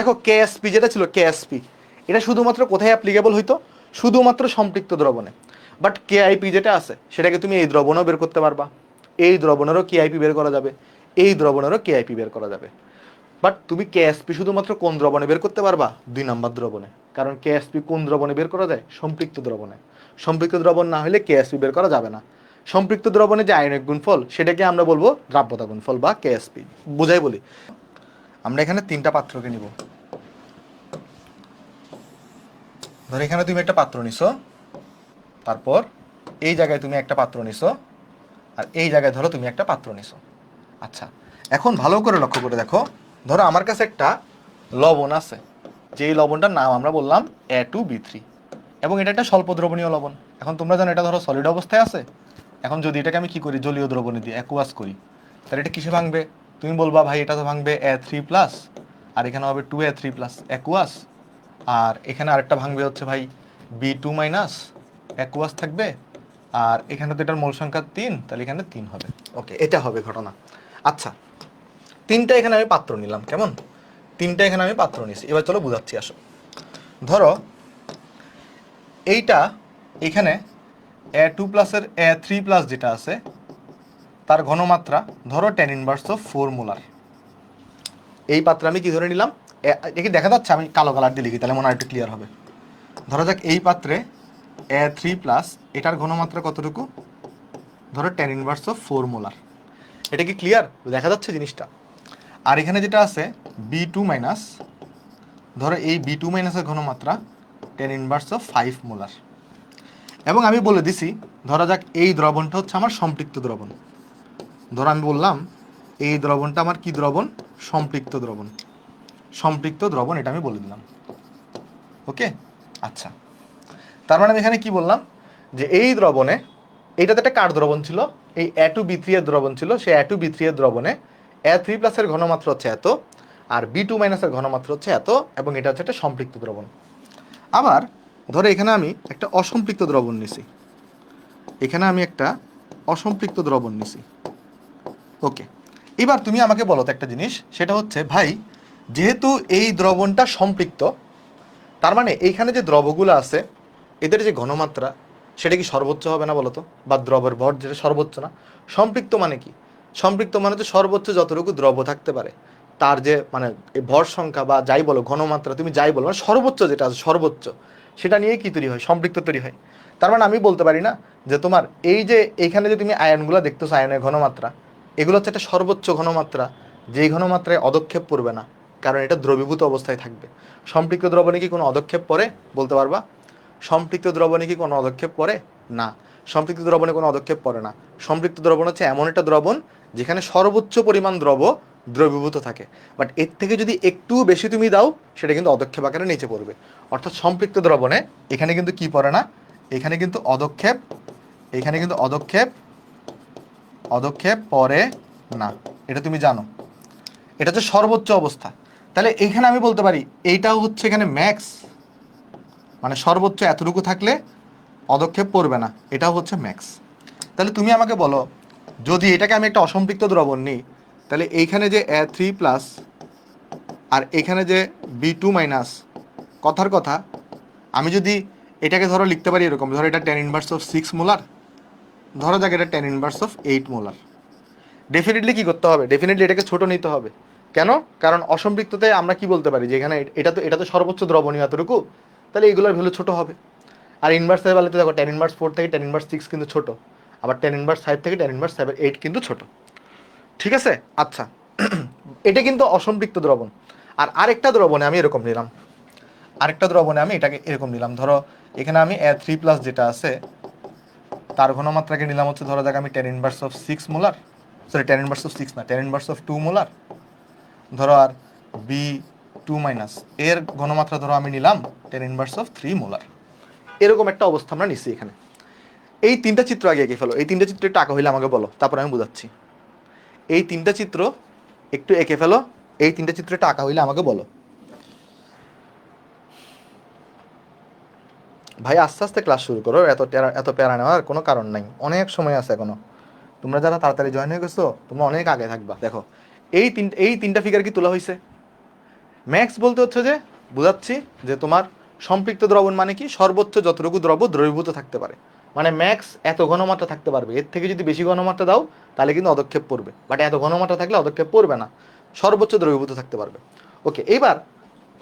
দেখো কেএসপি যেটা ছিল কেএসপি এটা শুধুমাত্র কোথায় অ্যাপ্লিকেবল হইতো? শুধুমাত্র সম্পৃক্ত দ্রবণে। বাট কেআইপি যেটা আছে, সেটাকে তুমি এই দ্রবণও বের করতে পারবা। এই দ্রবণেরও কেআইপি বের করা যাবে। এই দ্রবণেরও কেআইপি বের করা যাবে। বাট তুমি কেএসপি শুধুমাত্র কোন দ্রবণে বের করতে পারবা? দুই নাম্বার দ্রবণে। কারণ কেএসপি কোন দ্রবণে বের করা যায়? সম্পৃক্ত দ্রবণে। সম্পৃক্ত দ্রবণ না হলে কেএসপি বের করা যাবে না। সম্পৃক্ত দ্রবণে যে আয়নিক গুণফল, সেটাকে আমরা বলব দ্রাব্যতা গুণফল বা কেএসপি বুঝাই বলি। আমরা এখানে তিনটা পাত্রকে নিব। ধর এখানে তুমি একটা পাত্র নিছো, তারপর এই জায়গায় তুমি একটা পাত্র নিছো, আর এই জায়গায় ধরো তুমি একটা পাত্র নিছো। আচ্ছা এখন ভালো করে লক্ষ্য করে দেখো, ধরো আমার কাছে একটা লবণ আছে, যেই লবণটার নাম আমরা বললাম এ টু বি থ্রি এবং এটা একটা স্বল্প দ্রবণীয় লবণ। এখন তোমরা জানো এটা ধরো সলিড অবস্থায় আছে, এখন যদি এটাকে আমি কি করি, জলীয় দ্রবণে দিই অ্যাকুয়াস করি, তাহলে এটা কিসে ভাঙবে? তুমি বলবা, ভাই, এটা তো ভাঙবে এ থ্রি প্লাস আর এখানে হবে two A three plus aqueous আর এখানে আরেকটা ভাঙবে হচ্ছে ভাই বি টু মাইনাস অ্যাকুয়াস থাকবে। আর এখানে তো এটার মূল সংখ্যা তিন, তাহলে এখানে তিন হবে। ওকে এটা হবে ঘটনা। আচ্ছা তিনটা এখানে আমি পাত্র নিলাম, কেমন? তিনটা এখানে আমি পাত্র নিছি এবার চলো বুঝাচ্ছি, আসো। ধরো, এইটা এখানে এ টু প্লাসের এ থ্রি প্লাস যেটা আছে, তার ঘনমাত্রা ধরো ten inverse of four molar এই পাত্রে আমি কি ধরে নিলাম? একে দেখা যাচ্ছে, আমি কালো কালার দিয়ে লিখি, তাহলে মনে হয় একটু ক্লিয়ার হবে। ধরা যাক, এই পাত্রে এ থ্রি প্লাস এটার ঘনমাত্রা কতটুকু? ধরো ten inverse of four molar এটা কি ক্লিয়ার দেখা যাচ্ছে জিনিসটা। আর এখানে যেটা আছে বি টু মাইনাস ধরো এই বি টু মাইনাসের ঘনমাত্রা ten inverse of five molar এবং আমি বলে দিছি, ধরা যাক এই দ্রবণটা হচ্ছে আমার সম্পৃক্ত দ্রবণ। ধরো আমি বললাম, এই দ্রবণটা আমার কি দ্রবণ? সম্পৃক্ত দ্রবণ। সম্পৃক্ত দ্রবণ, এটা আমি বলে দিলাম। ওকে? আচ্ছা। তার মানে আমি এখানে কি বললাম? যে এই দ্রবণে, এইটাতে একটা কার দ্রবণ ছিল? এই এ টু বি থ্রি এর দ্রবণ ছিল। সেই এ টু বি থ্রি এর দ্রবণে এ থ্রি প্লাসের ঘনমাত্রা হচ্ছে এত আর বি টু মাইনাসের ঘনমাত্রা হচ্ছে এত এবং এটা হচ্ছে একটা সম্পৃক্ত দ্রবণ। আবার ধরো এখানে আমি একটা অসম্পৃক্ত দ্রবণ নিছি। এখানে আমি একটা অসম্পৃক্ত দ্রবণ নিছি। ওকে। এবার তুমি আমাকে বলো তো একটা জিনিস, সেটা হচ্ছে, ভাই যেহেতু এই দ্রবণটা সম্পৃক্ত, তার মানে এইখানে যে দ্রবগুলো আছে, এদের যে ঘনমাত্রা, সেটা কি সর্বোচ্চ হবে না বলতো? বা দ্রবের ভর যেটা সর্বোচ্চ না? সম্পৃক্ত মানে কি? সম্পৃক্ত মানে তো সর্বোচ্চ যতটুকু দ্রব থাকতে পারে। তার যে মানে ভর সংখ্যা বা যাই বলো, ঘনমাত্রা, তুমি যাই বলো মানে সর্বোচ্চ যেটা আছে, সর্বোচ্চ, সেটা নিয়ে কি তৈরি হয়? সম্পৃক্ত তৈরি হয়। তার মানে আমি বলতে পারি না যে তোমার এই যে এইখানে যে তুমি আয়নগুলো দেখতেছো, আয়নের ঘনমাত্রা, এগুলো হচ্ছে একটা সর্বোচ্চ ঘনমাত্রা, যেই ঘনমাত্রায় অদক্ষেপ পড়বে না। কারণ এটা দ্রবীভূত অবস্থায় থাকবে। সম্পৃক্ত দ্রবণে কি কোনো অদক্ষেপ পরে বলতে পারবা। সম্পৃক্ত দ্রবণে কি কোনো অদক্ষেপ পরে না। সম্পৃক্ত দ্রবণে কোনো অদক্ষেপ পড়ে না। সম্পৃক্ত দ্রবণ হচ্ছে এমন একটা দ্রবণ যেখানে সর্বোচ্চ পরিমাণ দ্রব দ্রবীভূত থাকে। বাট এর থেকে যদি একটু বেশি তুমি দাও, সেটা কিন্তু অদক্ষেপ আকারে নিচে পড়বে। অর্থাৎ সম্পৃক্ত দ্রবণে এখানে কিন্তু কি পড়ে না? এখানে কিন্তু অদক্ষেপ এখানে কিন্তু অদক্ষেপ অদক্ষেপ পরে না। এটা তুমি জানো। এটা হচ্ছে সর্বোচ্চ অবস্থা। তাহলে এইখানে আমি বলতে পারি, এইটাও হচ্ছে এখানে ম্যাক্স মানে সর্বোচ্চ এতটুকু থাকলে পদক্ষেপ পড়বে না, এটাও হচ্ছে ম্যাক্স তাহলে তুমি আমাকে বলো, যদি এটাকে আমি একটা অসম্পৃক্ত দ্রবণ নিই, তাহলে এইখানে যে এ থ্রি প্লাস আর এখানে যে বি টু মাইনাস কথার কথা, আমি যদি এটাকে ধরো লিখতে পারি এরকম, ধরো এটা ten inverse of six molar ধরো যাক এটা ten inverse of eight molar definitely কী করতে হবে? ডেফিনেটলি এটাকে ছোটো নিতে হবে। কেন? কারণ অসম্পৃক্ততে আমরা কি বলতে পারি? যে এখানে এটা তো এটা তো সর্বোচ্চ দ্রবণীয় এতটুকু, তাহলে এগুলোর ভ্যালু ছোট হবে। আর ইনভার্সের বেলাতে দেখো টেন ইনভার্স ফোর থেকে টেন ইনভার্স সিক্স কিন্তু ছোট। আবার টেন ইনভার্স ফাইভ থেকে টেন ইনভার্স সেভেন এইট কিন্তু ছোট। ঠিক আছে? আচ্ছা। এটা কিন্তু অসম্পৃক্ত দ্রবণ। আর আরেকটা দ্রবণে আমি এরকম নিলাম। আরেকটা দ্রবণে আমি এটাকে এরকম নিলাম। ধরো, এখানে আমি এ থ্রি প্লাস যেটা আছে, তার ঘনমাত্রাকে নিলাম হচ্ছে, ধরো দেখ আমি ten inverse of six molar sorry ten inverse of six না ten inverse of two molar ধরো আর বি টু মাইনাস এর ঘনমাত্রা ধরো আমি নিলাম ten inverse of three molar এরকম একটা অবস্থা আমরা নিচ্ছি এখানে। এই তিনটা চিত্র আগে এঁকে ফেলো, এই তিনটা চিত্র একটু আঁকা হইলে আমাকে বলো, তারপর আমি বোঝাচ্ছি। এই তিনটা চিত্র একটু এঁকে ফেলো, এই তিনটা চিত্র একটু আঁকা হইলে আমাকে বলো। ভাই, আস্তে আস্তে ক্লাস শুরু করো, এত এত প্যারা নেওয়ার কোনো কারণ নাই, অনেক সময় আছে এখনও। তোমরা যারা তাড়াতাড়ি জয়েন হয়ে গেছো, তোমরা অনেক আগে থাকবা, দেখো। এই তিন, এই তিনটা ফিগার কি তোলা হয়েছে ম্যাক্স বলতে হচ্ছে যে, বুঝাচ্ছি যে তোমার সম্পৃক্ত দ্রবণ মানে কি? সর্বোচ্চ যতটুকু দ্রব্য দ্রবীভূত থাকতে পারে। মানে ম্যাক্স এত ঘনমাত্রা থাকতে পারবে। এর থেকে যদি বেশি ঘনমাত্রা দাও, তাহলে কিন্তু অদক্ষেপ পড়বে। বাট এত ঘনমাত্রা থাকলে অদক্ষেপ পড়বে না। সর্বোচ্চ দ্রবীভূত থাকতে পারবে। ওকে এইবার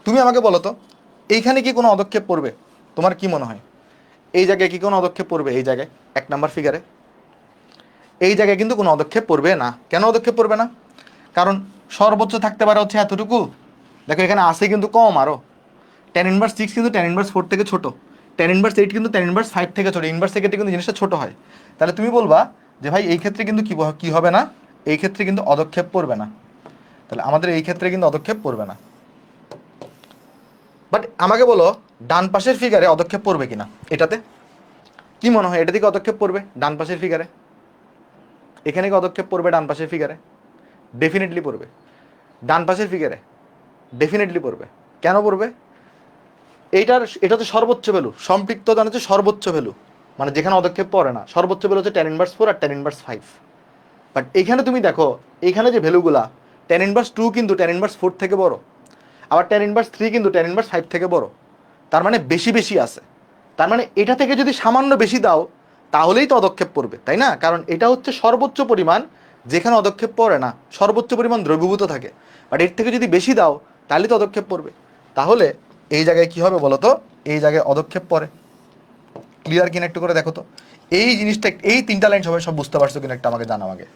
তুমি আমাকে বলো তো, এইখানে কি কোনো অদক্ষেপ পড়বে? তোমার কি মনে হয়? এই জায়গায় কি কোনো অদক্ষেপ পড়বে? এই জায়গায়, এক নাম্বার ফিগারে এই জায়গায় কিন্তু কোনো অদক্ষেপ পড়বে না। কেন অদক্ষেপ পড়বে না? কারণ সর্বোচ্চ থাকতে পারে হচ্ছে এতটুকু। দেখো, এখানে আসে কিন্তু কম আরও টেন ইনভার্স সিক্স কিন্তু টেন ইনভার্স ফোর থেকে ছোটো। টেন ইনভার্স এইট কিন্তু টেন ইনভার্স ফাইভ থেকে ছোট। ইনভার্স থেকে কিন্তু জিনিসটা ছোট হয়। তাহলে তুমি বলবা যে ভাই, এই ক্ষেত্রে কিন্তু কি হবে না? এই ক্ষেত্রে কিন্তু অদক্ষেপ পড়বে না। তাহলে আমাদের এই ক্ষেত্রে কিন্তু অদক্ষেপ পড়বে না। বাট আমাকে বলো, ডান পাশের ফিগারে অদক্ষেপ পড়বে কিনা? এটাতে? কি মনে হয়? এটা থেকে অদক্ষেপ পড়বে? ডান পাশের ফিগারে এখানে কি অদক্ষেপ পড়বে? ডান পাশের ফিগারে ডেফিনেটলি পড়বে। ডান পাশের ফিগারে ডেফিনেটলি পড়বে। কেন পড়বে? এইটার এটা তো সর্বোচ্চ ভ্যালু সম্পৃক্ত দান হচ্ছে সর্বোচ্চ ভ্যালু মানে যেখানে অদক্ষেপ পড়ে না। সর্বোচ্চ ভ্যালু হচ্ছে টেন ইনভার্স ফোর আর টেন ইনভার্স ফাইভ বাট এখানে তুমি দেখো এইখানে যে ভ্যালুগুলা টেন ইনভার্স টু কিন্তু টেন ইনভার্স ফোর থেকে বড়। আবার টেন ইনভার্স থ্রি কিন্তু টেন ইনভার্স ফাইভ থেকে বড়। তার মানে বেশি বেশি আছে। তার মানে এটা থেকে যদি সামান্য বেশি দাও, তাহলেই তো অদক্ষেপ পড়বে, তাই না? কারণ এটা হচ্ছে সর্বোচ্চ পরিমাণ যেখানে অদক্ষেপ পড়ে না, সর্বোচ্চ পরিমাণ দ্রবীভূত থাকে। বাট এর থেকে যদি বেশি দাও, তাহলে তো অদক্ষেপ পড়বে। তাহলে এই জায়গায় কি হবে বলো তো এই জায়গায় অদক্ষেপ পড়ে। ক্লিয়ার কিনা একটু করে দেখো তো। এই জিনিসটা, এই তিনটা লাইন সবাই সব বুঝতে পারছ কিনা একটা আমাকে জানাও আগে।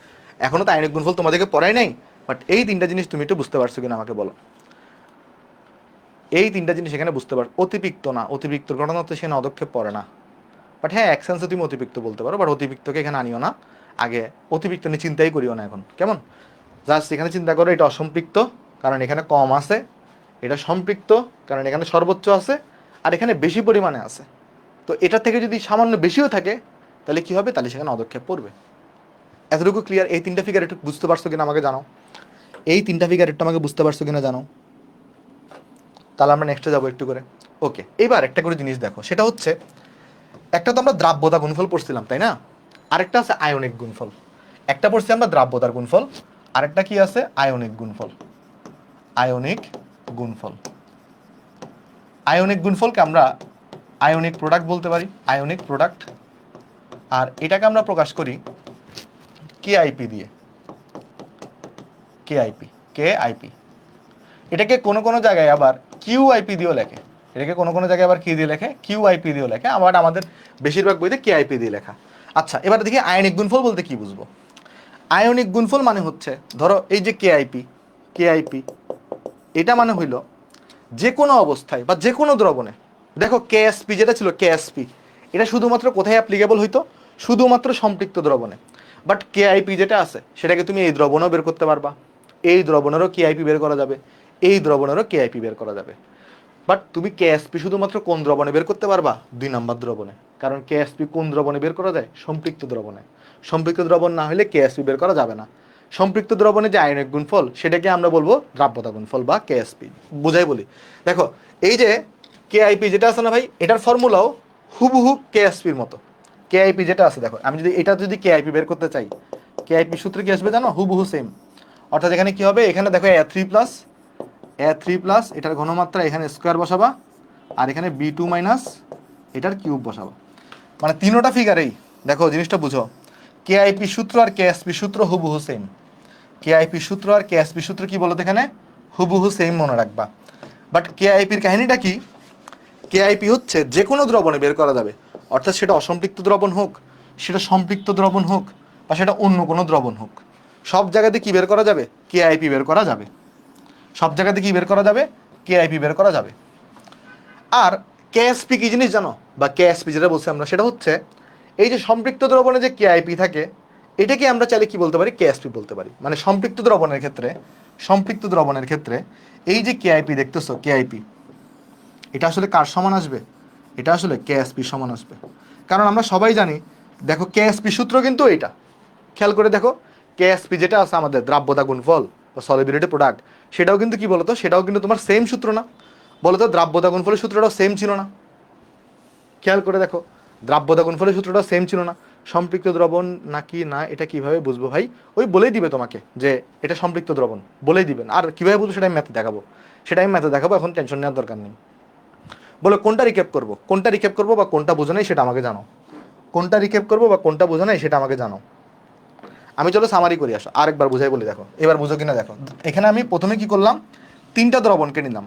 এখনও তো আইনিক গুণফল তোমাদেরকে পড়াই নাই বাট এই তিনটা জিনিস তুমি একটু বুঝতে পারছ কিনা আমাকে বলো। এই তিনটা জিনিস এখানে বুঝতে পার অতিরিক্ত না, অতিরিক্ত ঘটনা হচ্ছে সেখানে অদক্ষেপ পড়ে না। বাট হ্যাঁ এক সেন্সে তুমি অতিরিক্ত বলতে পারো বাট অতিরিক্তকে এখানে আনিও না। আগে অতিরিক্ত নিয়ে চিন্তাই করিও না এখন। কেমন? জাস্ট এখানে চিন্তা করো, এটা অসম্পৃক্ত, কারণ এখানে কম আছে। এটা সম্পৃক্ত, কারণ এখানে সর্বোচ্চ আছে, আর এখানে বেশি পরিমাণে আছে। তো এটা থেকে যদি সামান্য বেশিও থাকে, তাহলে কি হবে? তাহলে সেখানে অদক্ষেপ পড়বে। এতটুকু ক্লিয়ার এই তিনটা ফিগার একটু বুঝতে পারছ কিনা আমাকে জানাও। এই তিনটা ফিগার একটু আমাকে বুঝতে পারছ কিনা জানাও। তাহলে আমরা নেক্সটে যাব একটু করে। ওকে এবার একটা করে জিনিস দেখো। সেটা হচ্ছে, একটা তো আমরা দ্রাব্যতা গুণফল পড়ছিলাম, তাই না? আরেকটা আছে আয়নিক গুণফল। একটা পড়ছি আমরা দ্রাব্যতার গুণফল, আরেকটা কি আছে? আয়নিক গুণফল। আয়নিক গুণফল। আয়নিক গুণফলকে আমরা আয়নিক প্রোডাক্ট বলতে পারি, আয়নিক প্রোডাক্ট আর এটাকে আমরা প্রকাশ করি কে আইপি দিয়ে। কে আইপি কে আইপি এটাকে কোনো কোনো জায়গায় আবার কিউ আইপি দিয়েও লেখে। এটাকে কোনো কোনো জায়গায় আবার কি দিয়ে লেখে? কিউ আইপি দিয়েও লেখে। আবার আমাদের বেশিরভাগ বইতে কে আইপি দিয়ে লেখা। আচ্ছা এবার দেখি আয়নিক গুণফল বলতে কি বুঝব? আয়নিক গুণফল মানে হচ্ছে, ধরো এই যে কে আইপি কে আইপি এটা মানে হইল যে কোনো অবস্থায় বা যে কোনো দ্রবণে। দেখো কেএসপি যেটা ছিল কেএসপি এটা শুধুমাত্র কোথায় অ্যাপ্লিকেবল হইতো? শুধুমাত্র সম্পৃক্ত দ্রবণে। বাট কেআইপি যেটা আছে, সেটাকে তুমি এই দ্রবণও বের করতে পারবা। এই দ্রবণেরও কেআইপি বের করা যাবে। এই দ্রবণেরও কেআইপি বের করা যাবে। বাট তুমি কেএসপি শুধুমাত্র কোন দ্রবণে বের করতে পারবা? দুই নাম্বার দ্রবণে। কারণ কেএসপি কোন দ্রবণে বের করা যায়? সম্পৃক্ত দ্রবণে। সম্পৃক্ত দ্রবণ না হলে কেএসপি বের করা যাবে না। সম্পৃক্ত দ্রবণে যে আয়নিক গুণফল, সেটাকে আমরা বলব দ্রাব্যতা গুণফল বা কেএসপি বুঝাই বলি। দেখো, এই যে কেআইপি যেটা আছে না ভাই, এটার ফর্মুলাও হুবহু কেএসপির মতো। কেআইপি যেটা আছে, দেখো, আমি যদি এটা যদি কেআইপি বের করতে চাই কেআইপি সূত্রে কি আসবে জানো? হুবহু সেম অর্থাৎ এখানে কি হবে? এখানে দেখো A three plus A three plus এটার ঘনমাত্রা এখানে স্কোয়ার বসাবা, আর এখানে বি টু মাইনাস এটার কিউব বসাবা। মানে তিনোটা ফিগারেই দেখো, জিনিসটা বুঝো। কেআইপি সূত্র আর কেএসপি সূত্র হুবহু সেম কেআইপি সূত্র আর কেএসপি সূত্র কি বলো এখানে? হুবহু সেম মনে রাখবা। বাট কেআইপির কাহিনীটা কি? কেআইপি হচ্ছে যে কোনো দ্রবণে বের করা যাবে। অর্থাৎ সেটা অসম্পৃক্ত দ্রবণ হোক, সেটা সম্পৃক্ত দ্রবণ হোক, বা সেটা অন্য কোনো দ্রবণ হোক। সব জায়গাতে কি বের করা যাবে? কেআইপি বের করা যাবে। সব জায়গাতে কি বের করা যাবে? কেআইপি বের করা যাবে। আর কেএসপি কি জিনিস জানো? বা কেএসপি যেটা বলছি আমরা, সেটা হচ্ছে এই যে সম্পৃক্ত দ্রবণে যে কেআইপি থাকে, এটাকে আমরা চাইলে কি বলতে পারি? কেএসপি বলতে পারি। মানে সম্পৃক্ত দ্রবণের ক্ষেত্রে, সম্পৃক্ত দ্রবণের ক্ষেত্রে এই যে কেআইপি দেখতেছো কেআইপি এটা আসলে কার সমান আসবে? এটা আসলে কেএসপি সমান আসবে। কারণ আমরা সবাই জানি, দেখো কেএসপি সূত্র কিন্তু এটা খেয়াল করে দেখো কেএসপি যেটা আছে আমাদের দ্রাব্যতা গুণফল বা সলিবিলিটি প্রোডাক্ট সেটাও কিন্তু কি বলতো? সেটাও কিন্তু তোমার সেম সূত্র না। বলতো দ্রাব্যতা গুণফলের সূত্রটাও সেম ছিল না। খেয়াল করে দেখো দ্রাব্যতা গুণফলের সূত্রটা সেম ছিল না। সম্পৃক্ত দ্রবণ নাকি না, এটা কীভাবে বুঝব ভাই? ওই বলেই দিবে তোমাকে যে এটা সম্পৃক্ত দ্রবণ। বলেই দিবেন আর কীভাবে বুঝব সেটা আমি ম্যাথে দেখাবো। সেটা আমি ম্যাথে দেখাবো, এখন টেনশন নেওয়ার দরকার নেই। বলে, কোনটা রিকেপ করব? কোনটা রিকেপ করব বা কোনটা বোঝো নাই সেটা আমাকে জানো। কোনটা রিকেপ করব বা কোনটা বোঝো নাই সেটা আমাকে জানো। আমি চলো সামারি করি, আসো। আরেকবার বুঝাই বলি, দেখো। এবার বুঝো কিনা, দেখো। এখানে আমি প্রথমে কি করলাম? তিনটা দ্রবণকে নিলাম।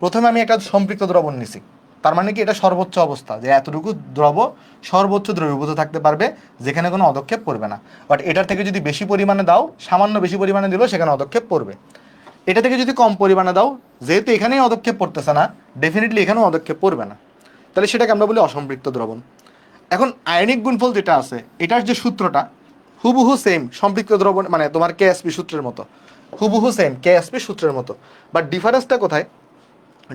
প্রথমে আমি একটা সম্পৃক্ত দ্রবণ নিছি। তার মানে কি? এটা সর্বোচ্চ অবস্থা, যে এতটুকু দ্রব সর্বোচ্চ দ্রবীভূত থাকতে পারবে, যেখানে কোনো অদক্ষেপ পড়বে না। বাট এটার থেকে যদি বেশি পরিমাণে দাও, সামান্য বেশি পরিমাণে দিলেও সেখানে অদক্ষেপ পড়বে এটা থেকে যদি কম পরিমাণে দাও, যেহেতু এখানেই অদক্ষেপ পড়তেছে না ডেফিনেটলি এখানেও অদক্ষেপ পড়বে না। তাহলে সেটাকে আমরা বলি অসম্পৃক্ত দ্রবণ। এখন আয়নিক গুণফল যেটা আছে, এটার যে সূত্রটা হুবহু সেম সম্পৃক্ত দ্রবণ মানে তোমার কেএসপি সূত্রের মতো। হুবহু সেম কেএসপি সূত্রের মতো। বাট ডিফারেন্সটা কোথায়?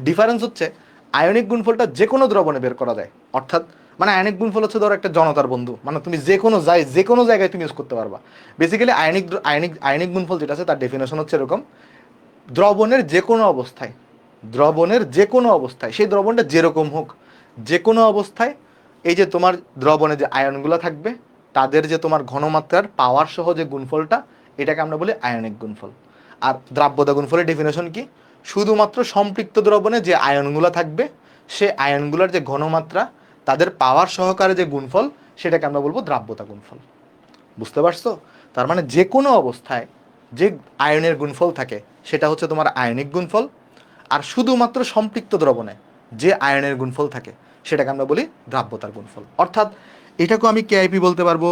ডিফারেন্স হচ্ছে আয়নিক গুণফলটা যে কোনো দ্রবণে বের করা যায়। অর্থাৎ মানে আয়নিক গুণফল হচ্ছে ধরো একটা জনতার বন্ধু। মানে তুমি যে কোনো যাই যে কোনো জায়গায় তুমি ইউজ করতে পারবা। বেসিক্যালি আয়নিক আয়নিক আয়নিক গুণফল যেটা আছে, তার ডেফিনেশন হচ্ছে এরকম। দ্রবণের যে কোনো অবস্থায়, দ্রবণের যে কোনো অবস্থায়, সেই দ্রবণটা যেরকম হোক যে কোনো অবস্থায়, এই যে তোমার দ্রবণে যে আয়নগুলো থাকবে তাদের যে তোমার ঘনমাত্রার পাওয়ার সহ যে গুণফলটা, এটাকে আমরা বলি আয়নিক গুণফল। আর দ্রাব্যতা গুণফলের ডেফিনেশন কি? শুধুমাত্র সম্পৃক্ত দ্রবণে যে আয়নগুলো থাকবে, সে আয়নগুলোর যে ঘনমাত্রা, তাদের পাওয়ার সহকারে যে গুণফল, সেটাকে আমরা বলব দ্রাব্যতা গুণফল। বুঝতে পারছ? তার মানে যে কোনো অবস্থায় যে আয়নের গুণফল থাকে, সেটা হচ্ছে তোমার আয়নিক গুণফল। আর শুধুমাত্র সম্পৃক্ত দ্রবণে যে আয়নের গুণফল থাকে, সেটাকে আমরা বলি দ্রাব্যতার গুণফল। অর্থাৎ এটাকেও আমি কেআইপি বলতে পারব,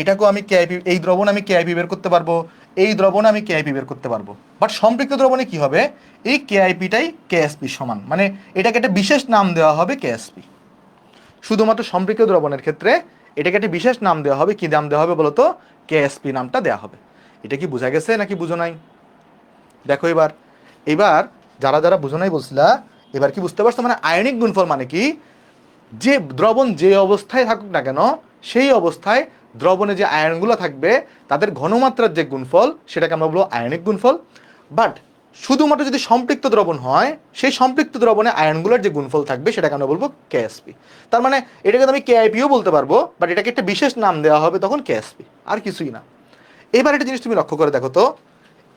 এটাকেও আমি কেআইপি এই দ্রবণ আমি কেআইপি বের করতে পারব, এই দ্রবণ আমি কেআইপি বের করতে পারব। বাট সম্পৃক্ত দ্রবণে কি হবে? এই কেআইপিটাই কেএসপি সমান মানে এটাকে একটা বিশেষ নাম দেওয়া হবে কেএসপি শুধুমাত্র সম্পৃক্ত দ্রবণের ক্ষেত্রে এটাকে একটা বিশেষ নাম দেওয়া হবে, কি নাম দেওয়া হবে বলতো? কেএসপি নামটা দেওয়া হবে। এটা কি বোঝা গেছে নাকি বুঝো নাই? দেখো এবার এবার যারা যারা বুঝো নাই বলছিলা, এবার কি বুঝতে পারছ? মানে আয়নিক গুণফল মানে কি? যে দ্রবণ যে অবস্থায় থাকুক না কেন, সেই অবস্থায় দ্রবণে যে আয়নগুলো থাকবে, তাদের ঘনমাত্রার যে গুণফল, সেটাকে আমরা বলব আয়নিক গুণফল। বাট শুধুমাত্র যদি সম্পৃক্ত দ্রবণ হয়, সেই সম্পৃক্ত দ্রবণে আয়নগুলোর যে গুণফল থাকবে, সেটাকে আমরা বলব কেএসপি তার মানে এটাকে আমি কেআইপিও বলতে পারব বাট এটাকে একটা বিশেষ নাম দেওয়া হবে তখন কেএসপি আর কিছুই না। এবার একটা জিনিস তুমি লক্ষ্য করে দেখো তো,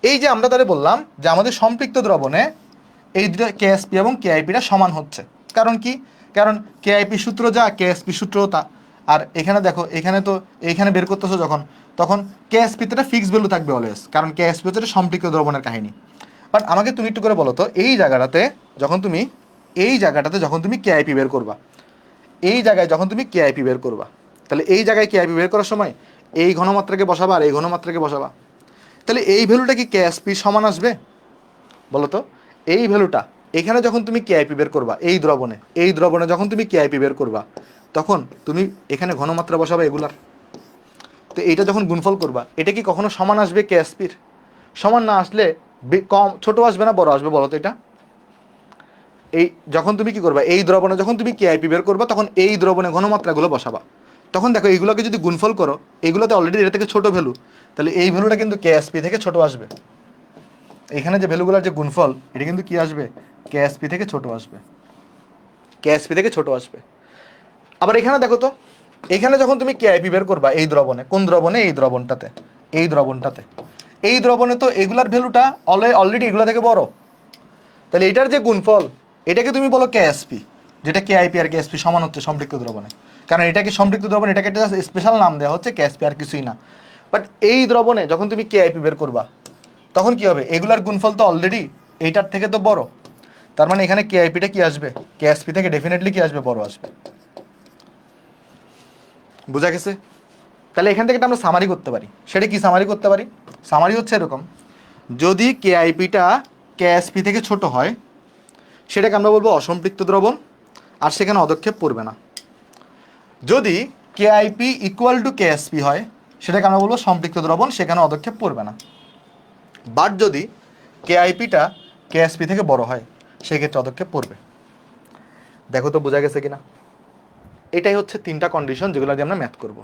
এই যে আমরা তাহলে বললাম যে আমাদের সম্পৃক্ত দ্রবণে এই দুটো কেএসপি এবং কেআইপিটা সমান হচ্ছে। কারণ কি? কারণ কেআইপি সূত্র যা কেএসপি সূত্র তা। আর এখানে দেখো, এখানে তো এইখানে বের করতেছো যখন, তখন কেএসপিতে একটা ফিক্স ভ্যালু থাকবে অলওয়েজ কারণ কেএসপি হচ্ছে সম্পৃক্ত দ্রবণের কাহিনী। বাট আমাকে তুমি একটু করে বলো তো, এই জায়গাটাতে যখন তুমি, এই জায়গাটাতে যখন তুমি কেআইপি বের করবা, এই জায়গায় যখন তুমি কেআইপি বের করবা, তাহলে এই জায়গায় কেআইপি বের করার সময় এই ঘনমাত্রাকে বসাবা আর এই ঘনমাত্রাকে বসাবা। তাহলে এই ভ্যালুটা কি কেএসপি সমান আসবে? বলো তো, এই ভ্যালুটা এখানে যখন তুমি কেআইপি বের করবা, এই দ্রবণে এই দ্রবণে যখন তুমি কেআইপি বের করবা, তখন তুমি এখানে ঘনমাত্রা বসাবে এগুলার। তো এইটা যখন গুণফল করবা, এটা কি কখনো সমান আসবে কেএসপির সমান না আসলে কম ছোট আসবে না, বড় আসবে, বলো তো এটা? এই যখন তুমি কি করবা, এই দ্রবণে যখন তুমি কেআইপি বের করবা, তখন এই দ্রবণে ঘনমাত্রাগুলো বসাবা। তখন দেখো এইগুলোকে যদি গুণফল করো, এগুলোতে অলরেডি এটা থেকে ছোট ভ্যালু তাহলে এই ভ্যালুটা কিন্তু কেএসপি থেকে ছোট আসবে। এখানে যে ভ্যালুগুলোর যে গুণফল, এটা কিন্তু কি আসবে? কেএসপি থেকে ছোট আসবে। কেএসপি থেকে ছোট আসবে। আবার এখানে দেখো তো, এখানে যখন তুমি কেআইপি বের করবা এই দ্রবণে, কোন দ্রবণে? এই দ্রবণটাতে এই দ্রবণটাতে। এই দ্রবণে তো এগুলার ভ্যালুটা অলরেডি এগুলো থেকে বড়। তাহলে এটার যে গুণফল, এটাকে তুমি বলো কেএসপি যেটা কেআইপি আর কেএসপি সমান হচ্ছে সম্পৃক্ত দ্রবণে। কারণ এটাকে সম্পৃক্ত দ্রবণ, এটাকে একটা স্পেশাল নাম দেওয়া হচ্ছে কেএসপি আর কিছুই না। বাট এই দ্রবণে যখন তুমি কেআইপি বের করবা তখন কি হবে? এগুলার গুণফল তো অলরেডি এইটার থেকে তো বড়। তার মানে এখানে কেআইপিটা কি আসবে? কেএসপি থেকে ডেফিনেটলি কি আসবে? বড় আসবে। বুঝা গেছে? তাহলে এখান থেকে আমরা সামারি করতে পারি। সেটা কি সামারি করতে পারি? সামারি হচ্ছে এরকম। যদি কেআইপিটা কেএসপি থেকে ছোট হয়, সেটাকে আমরা বলব অসম্পৃক্ত দ্রবণ, আর সেখানে অদক্ষেপ পড়বে না। যদি কেআইপি ইকুয়াল টু কেএসপি হয়, সেটাকে আমরা বলব সম্পৃক্ত দ্রবণ, সেখানে অদক্ষেপ পড়বে না। বাট যদি কেআইপিটা কেএসপি থেকে বড় হয়, সেক্ষেত্রে অদক্ষেপ পড়বে। দেখো তো বোঝা গেছে কিনা? এটাই হচ্ছে তিনটা কন্ডিশন যেগুলো দিয়ে আমরা ম্যাথ করব।